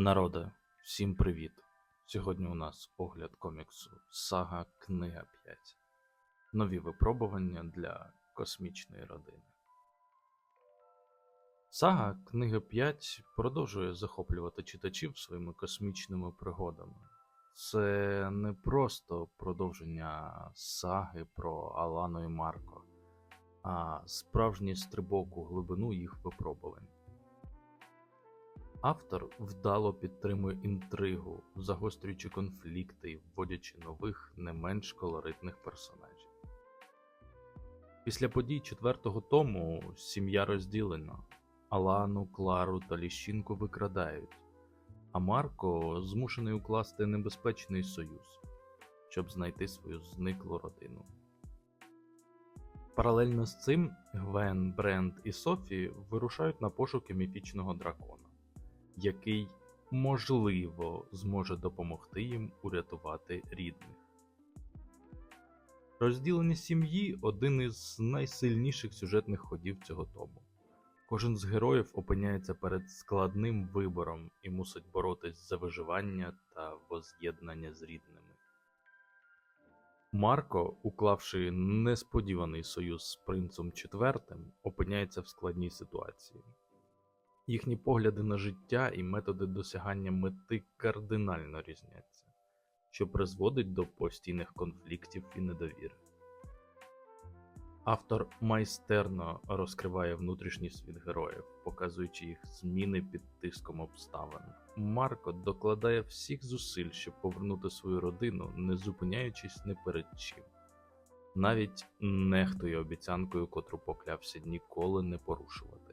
Народе, всім привіт! Сьогодні у нас огляд коміксу Сага Книга 5. Нові випробування для космічної родини. Сага Книга 5 продовжує захоплювати читачів своїми космічними пригодами. Це не просто продовження саги про Алану і Марко, а справжній стрибок у глибину їх випробувань. Автор вдало підтримує інтригу, загострюючи конфлікти вводячи нових, не менш колоритних персонажів. Після подій четвертого тому сім'я розділена. Алану, Клару та Ліщинку викрадають, а Марко змушений укласти небезпечний союз, щоб знайти свою зниклу родину. Паралельно з цим Гвен, Бренд і Софі вирушають на пошуки міфічного дракона який, можливо, зможе допомогти їм урятувати рідних. Розділення сім'ї один із найсильніших сюжетних ходів цього тому. Кожен з героїв опиняється перед складним вибором і мусить боротись за виживання та воз'єднання з рідними. Марко, уклавши несподіваний союз з принцем четвертим, опиняється в складній ситуації. Їхні погляди на життя і методи досягання мети кардинально різняться, що призводить до постійних конфліктів і недовіри. Автор майстерно розкриває внутрішній світ героїв, показуючи їх зміни під тиском обставин. Марко докладає всіх зусиль, щоб повернути свою родину, не зупиняючись не перед чим, навіть нехтує обіцянкою, котру поклявся ніколи не порушувати.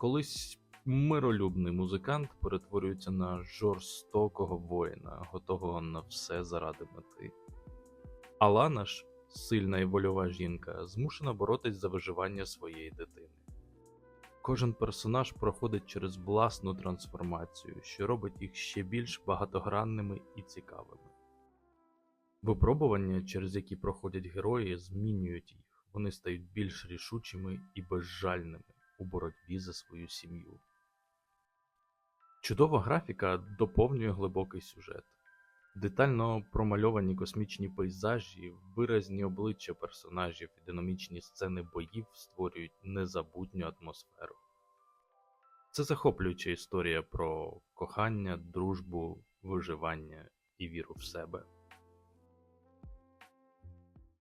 Колись миролюбний музикант перетворюється на жорстокого воїна, готового на все заради мети. Алана ж, сильна і вольова жінка, змушена боротись за виживання своєї дитини. Кожен персонаж проходить через власну трансформацію, що робить їх ще більш багатогранними і цікавими. Випробування, через які проходять герої, змінюють їх, вони стають більш рішучими і безжальними у боротьбі за свою сім'ю. Чудова графіка доповнює глибокий сюжет. Детально промальовані космічні пейзажі, виразні обличчя персонажів і динамічні сцени боїв створюють незабутню атмосферу. Це захоплююча історія про кохання, дружбу, виживання і віру в себе.